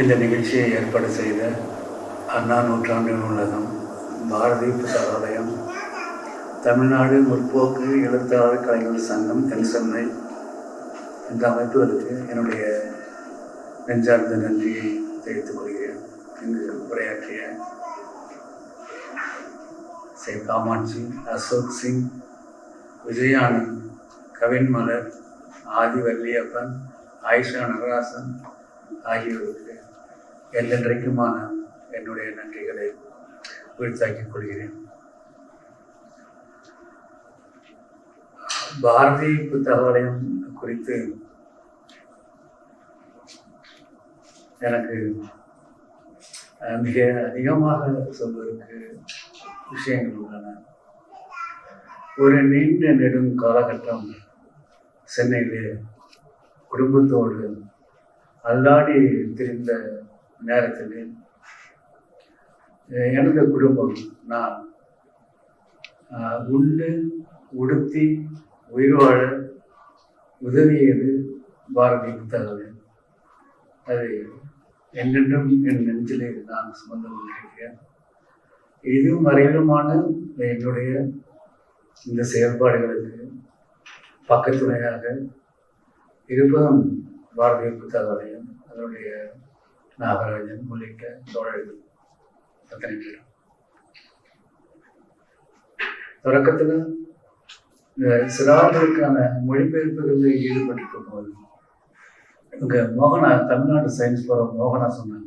இந்த நிகழ்ச்சியை ஏற்பாடு செய்த அண்ணா நூற்றாண்டு நூலகம் பாரதி புத்தகாலயம் தமிழ்நாடு முற்போக்கு எழுத்தாளர் கலைஞர் சங்கம் தென்சென்னை இந்த அமைப்புகளுக்கு என்னுடைய நெஞ்சார்ந்த நன்றியை தெரிவித்துக் கொள்கிறேன். இங்கு உரையாற்றிய சே காமாட்சி அசோக் சிங் விஜயானந்த் கவின்மலர் ஆதி வள்ளியப்பன் ஆயிஷா நடராசன் ஆகியோருக்கு என்றென்றைக்குமான என்னுடைய நன்றிகளை உயிர்த்தாக்கிக் கொள்கிறேன். பாரதி புத்தகாலயம் குறித்து எனக்கு மிக அதிகமாக சொல்வதற்கு விஷயங்கள் உள்ளன. ஒரு நீண்ட நெடும் காலகட்டம் சென்னையிலே குடும்பத்தோடு அல்லாடி திரிந்த நேரத்தில் எனது குடும்பம் நான் உண்டு உடுத்தி உயிர் வாழ உதவியது பாரதி புத்தகம் அது என்றென்றும் என் நெஞ்சிலே நான் சுமந்து கொண்டிருக்கிறேன். இதுவும் வரையிலுமான என்னுடைய இந்த செயல்பாடுகளுக்கு பக்கத்துணையாக இருப்பதும் பாரதிய புத்தகாலயம் அதனுடைய நாகராஜன் உள்ளிட்ட தோழர்கள் அத்தனை பேரும் தொடக்கத்தில் இந்த சிறார்களுக்கான மொழிபெயர்ப்புகளில் ஈடுபட்டிருக்கும் போது இங்க மோகனா தமிழ்நாடு சயின்ஸ் ஃபோரம் மோகனா சொன்னாங்க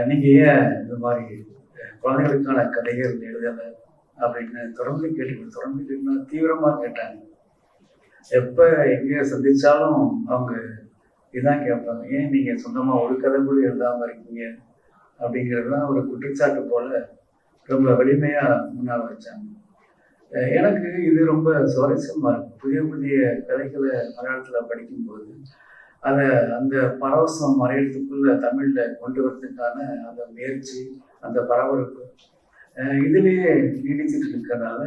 நீங்கள் நீங்க ஏன் இந்த மாதிரி குழந்தைகளுக்கான கதைகள் எழுதலை அப்படின்னு தொடர்ந்து கேட்டு தொடர்ந்து கேட்டு தீவிரமா கேட்டாங்க எப்ப எங்க சந்திச்சாலும் அவங்க இதான் கேட்பாங்க. ஏன் நீங்க சொந்தமா ஒரு கதை கூட எழுதாம இருக்கீங்க? அப்படிங்கிறது தான் ஒரு குற்றச்சாட்டு போல ரொம்ப வலிமையா முன்னால் வச்சாங்க. எனக்கு இது ரொம்ப சுவாரஸ்யமா இருக்கும் புதிய புதிய கதைகளை மலையாளத்துல படிக்கும்போது அதை அந்த பரவசம் மறையத்துக்குள்ள தமிழ்ல கொண்டு வரதுக்கான அந்த முயற்சி அந்த பரபரப்பு இதுலேயே இதுலயே நீடிச்சிட்டு இருக்கிறதுனால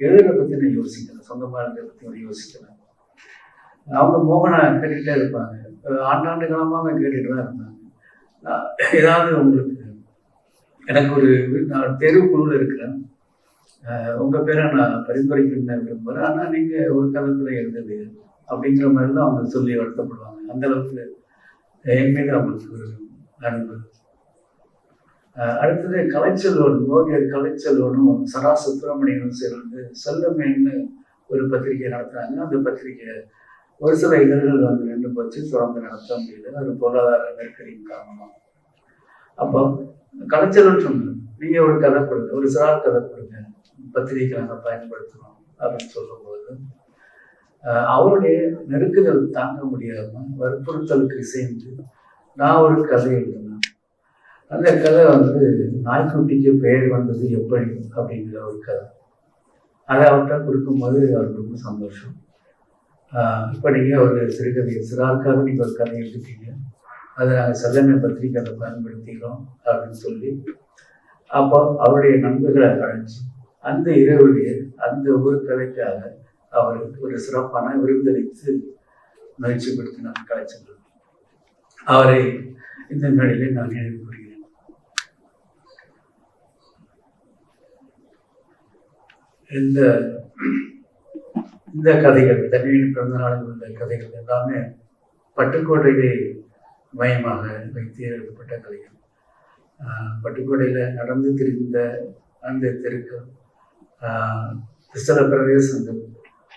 எழுதுறத பத்தி நான் யோசிக்கிறேன் சொந்தமாக எழுதுறத பத்தி நான் யோசிக்கிறேன் அவங்க மோகனா கேட்டுக்கிட்டே இருப்பாங்க. ஆண்டாண்டு காலமாக கேட்டுட்டு தான் இருந்தாங்க. ஏதாவது உங்களுக்கு எனக்கு ஒரு நான் தேர்வு குழுவில் இருக்கிறேன். உங்கள் பேரை நான் பரிந்துரைக்கணும்னு விரும்புகிறேன் ஆனால் நீங்கள் ஒரு கலத்துல இருந்தது அப்படிங்கிற மாதிரி தான் அவங்க சொல்லி வருத்தப்படுவாங்க. அந்த அளவுக்கு என் மீது அவங்களுக்கு ஒரு அன்பு. அடுத்தது கலைச்செல்வன் ஓவியர் கலைச்செல்வனும் சரா சுப்பிரமணியனும் சேர்ந்து செல்லமேன்னு ஒரு பத்திரிகை நடத்துகிறாங்க அந்த பத்திரிகை ஒரு சில இதழ்கள் வந்து நின்று போச்சு. தொடர்ந்து நடத்த முடியல. ஒரு பொருளாதார நெருக்கடியின் காரணமாக. அப்போ கலைஞர்கள் சொன்னது நீங்க ஒரு கதை கொடுங்க. ஒரு சிறார் கதை கொடுங்க. பத்திரிகை நாங்கள் அப்படின்னு சொல்லும்போது அவருடைய நெருக்குதல் தாங்க முடியாம வற்புறுத்தலுக்கு இசைந்து நான் ஒரு கதை எழுதினேன். அந்த கதை வந்து நாய்க்குட்டிக்கு பெயர் வந்தது எப்படி? அப்படிங்கிற ஒரு கதை. அதை அவர்கிட்ட கொடுக்கும்போது அவருக்கு ரொம்ப சந்தோஷம். இப்போ நீங்கள் ஒரு சிறுகதை சிறாருக்காக நீங்கள் ஒரு கதை எழுதிட்டீங்க. அதை நாங்கள் செல்லமை பத்திரிகைகளை பயன்படுத்திக்கிறோம் அப்படின்னு சொல்லி. அப்போ அவருடைய நண்பர்களை அழைச்சி அந்த இரவுடைய அந்த ஒரு கதைக்காக அவர் ஒரு சிறப்பான விருந்தளித்து மகிழ்ச்சிப்படுத்தினார் கலைச்செல்வன் அவரை இந்த மேடையிலே நான் நினைவு கூறுகிறேன். இந்த இந்த கதைகள் தனியின் பிறந்த நாளில் உள்ள கதைகள் எல்லாமே பட்டுக்கோட்டையை மையமாக வைத்து எழுதப்பட்ட கதைகள். பட்டுக்கோட்டையில் நடந்து திரிந்த அந்த தெருக்கள் ஆஹ் கிறிஸ்தவ பிரதேசங்கள்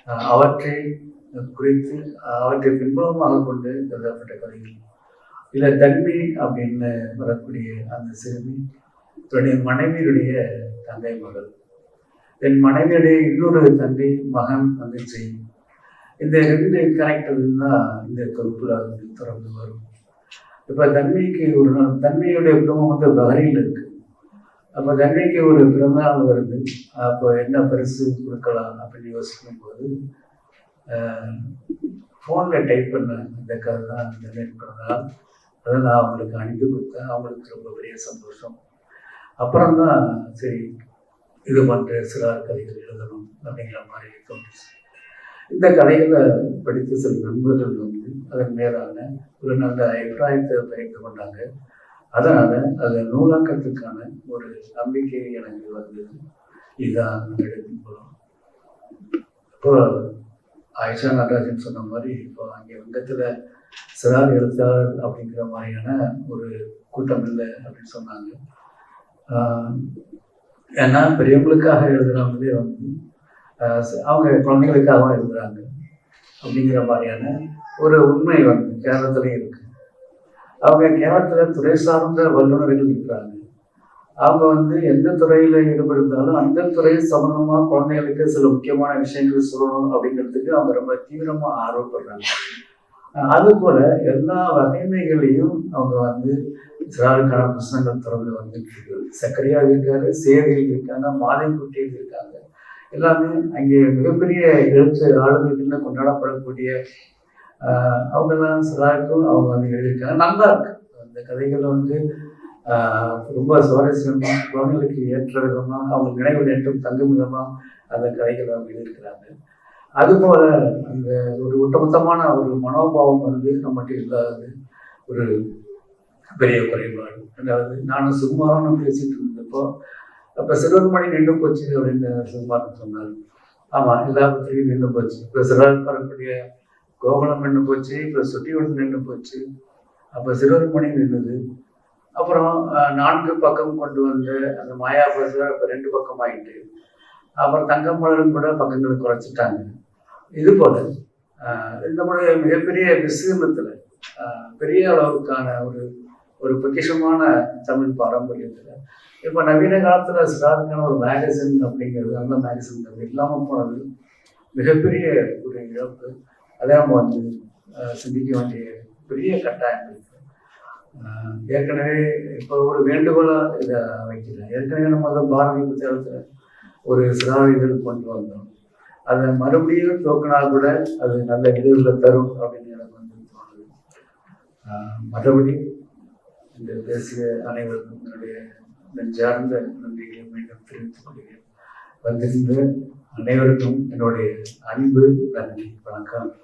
அவற்றை குறித்து அவற்றை பின்புலமாக கொண்டு எழுதப்பட்ட கதைகள். இதில் தன்மை அப்படின்னு வரக்கூடிய அந்த சிறுமி தன்னுடைய மனைவியுடைய தந்தை மகள். என் மனைவியுடைய இன்னொரு தம்பி மகன் தங்கச்சி இந்த ரெண்டு கேரக்டர் தான் இந்த கருப்பில் வந்து தொடர்ந்து வரும். இப்போ தன்மைக்கு ஒரு நாள் தன்மையுடைய குடும்பம் வந்து பஹ்ரைனில் இருக்கு. அப்போ தன்மைக்கு ஒரு பிறந்தநாள் வருது. அப்போ என்ன பரிசு கொடுக்கலாம் அப்படின்னு யோசிக்கும் போது ஃபோனில் டைப் பண்ண இந்த கதை தான் அந்த பிறந்தநாள் அதை நான் அவங்களுக்கு அனுப்பி கொடுத்தேன். அவங்களுக்கு ரொம்ப பெரிய சந்தோஷம். அப்புறம் தான் சரி இது போன்ற சிறார் கதைகள் எழுதணும் அப்படிங்கிற மாதிரி தோணுச்சு இந்த கதைகளை படித்த சில நண்பர்கள் வந்து அதன் மேலான ஒரு நல்ல அபிப்பிராயத்தை பகிர்ந்து கொண்டாங்க. அதனால் அதை நூலாக்கத்துக்கான ஒரு நம்பிக்கை எனக்கு வந்தது. இதுதான் எடுக்கும் போகிறோம் இப்போ ஆயிஷா நடராஜன் சொன்ன மாதிரி இப்போ அங்கே வங்கத்தில் சிறார் எழுத்தாளர் அப்படிங்கிற மாதிரியான ஒரு கூட்டம் இல்லை அப்படின்னு சொன்னாங்க. ஏன்னா பெரியவங்களுக்காக எழுதுறவங்களே வந்து அவங்க குழந்தைகளுக்காகவும் எழுதுறாங்க. அப்படிங்கிற மாதிரியான ஒரு உண்மை வந்து கேரளத்துலேயும் இருக்கு. அவங்க கேரளத்தில் துறை சார்ந்த வல்லுநர்கள் இருக்கிறாங்க. அவங்க வந்து எந்த துறையில் ஈடுபட்டிருந்தாலும் அந்த துறை சம்பந்தமாக குழந்தைகளுக்கு சில முக்கியமான விஷயங்கள் சொல்லணும் அப்படிங்கிறதுக்கு அவங்க ரொம்ப தீவிரமாக ஆர்வப்படுறாங்க. அது போல எல்லா வகைமைகளையும் அவங்க வந்து சிறாருக்கான பிரச்சனைகள் தொடர்ந்து வந்துட்டு சர்க்கரையாக சக்கரையா இருக்காரு சேவையில் இருக்காங்க மாதைக்குட்டியில் இருக்காங்க எல்லாமே அங்கே மிகப்பெரிய எழுத்து ஆளுமைகள்னு கொண்டாடப்படக்கூடிய அவங்கெல்லாம் சிறாருக்கும் அவங்க வந்து எழுதியிருக்காங்க. நல்லா இருக்கு. அந்த கதைகள் வந்து ரொம்ப சுவாரஸ்யமா குழந்தைகளுக்கு ஏற்ற விதமாக அவங்க நினைவு நேற்றும் தங்கும் விதமாக அந்த கதைகளை அவங்க எழுதியிருக்கிறாங்க. அதுபோல அந்த ஒரு ஒட்டுமொத்தமான ஒரு மனோபாவம் வந்து நம்மகிட்ட இல்லாதது ஒரு பெரிய குறைபாடு. அதாவது நானும் சுகுமாரனும் பேசிட்டு இருந்தப்போ அப்போ சிறுவன்மணி நின்று போச்சு அப்படின்னு சுகுமாரன் சொன்னார். ஆமாம் எல்லா பத்திரிகையும் நின்று போச்சு. இப்போ சிறுவர் வரக்கூடிய கோகுலம் நின்று போச்சு இப்போ சுட்டியோடு நின்று போச்சு. அப்போ சிறுவன்மணி நின்றுது அப்புறம் நான்கு பக்கம் கொண்டு வந்து அந்த மாயாபுரத்தில் இப்போ ரெண்டு பக்கம் ஆயிட்டு அப்புறம் தங்கமலரும் கூட பக்கங்களை குறைச்சிட்டாங்க. இது போல நம்முடைய மிகப்பெரிய விசீர்ணத்தில் பெரிய அளவுக்கான ஒரு ஒரு பொக்கிஷமான தமிழ் பாரம்பரியத்தில் இப்போ நவீன காலத்தில் சிறாருக்கான ஒரு மேகசின் அப்படிங்கிறது அந்த மேகசின் இல்லாமல் போனது மிகப்பெரிய ஒரு இழப்பு. அதே நம்ம வந்து சிந்திக்க வேண்டிய பெரிய கட்டாயம் இருக்கு. ஏற்கனவே இப்போ ஒரு வேண்டுகோளாக இதை வைக்கிறேன் ஏற்கனவே நம்ம அந்த பாரதி புத்தகத்தில் ஒரு சிறார் கொண்டு வந்தோம். அதை மறுபடியும் தோக்கினா கூட அது நல்ல விளைவுகளை தரும் அப்படின்னு எனக்கு வந்து தோணுது. ஆஹ் மற்றபடி இந்த பேசிய அனைவருக்கும் என்னுடைய நெஞ்சார்ந்த நன்றிகளை மீண்டும் தெரிவித்துக் கொள்கிறேன். வந்திருந்த அனைவருக்கும் என்னுடைய அன்பு நன்றி வணக்கம்.